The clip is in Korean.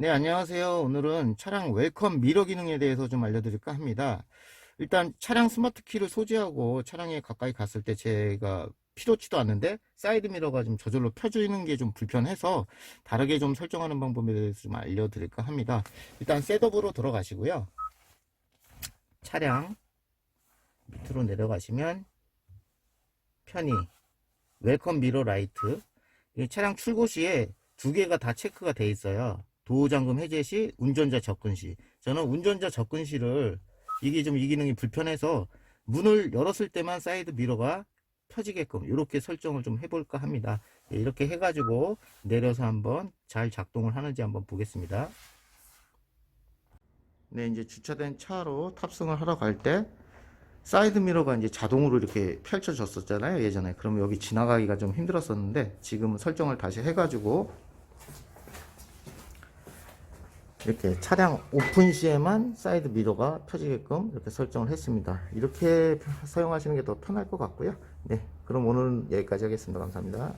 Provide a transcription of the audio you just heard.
네, 안녕하세요. 오늘은 차량 웰컴 미러 기능에 대해서 좀 알려드릴까 합니다. 일단 차량 스마트 키를 소지하고 차량에 가까이 갔을 때 제가 필요치도 않는데 사이드 미러가 좀 저절로 펴지는 게 좀 불편해서 다르게 좀 설정하는 방법에 대해서 좀 알려드릴까 합니다. 일단 셋업으로 들어가시고요. 차량 밑으로 내려가시면 편히 웰컴 미러 라이트 이 차량 출고 시에 두 개가 다 체크가 돼 있어요. 잠금 해제 시, 운전자 접근 시. 저는 운전자 접근 시를 이게 좀 이 기능이 불편해서 문을 열었을 때만 사이드 미러가 펴지게끔 이렇게 설정을 좀 해볼까 합니다. 예, 이렇게 해가지고 내려서 한번 잘 작동을 하는지 한번 보겠습니다. 네, 이제 주차된 차로 탑승을 하러 갈 때 사이드 미러가 이제 자동으로 이렇게 펼쳐졌었잖아요, 예전에. 그러면 여기 지나가기가 좀 힘들었었는데 지금은 설정을 다시 해가지고 이렇게 차량 오픈 시에만 사이드 미러가 펴지게끔 이렇게 설정을 했습니다. 이렇게 사용하시는 게 더 편할 것 같고요. 네, 그럼 오늘은 여기까지 하겠습니다. 감사합니다.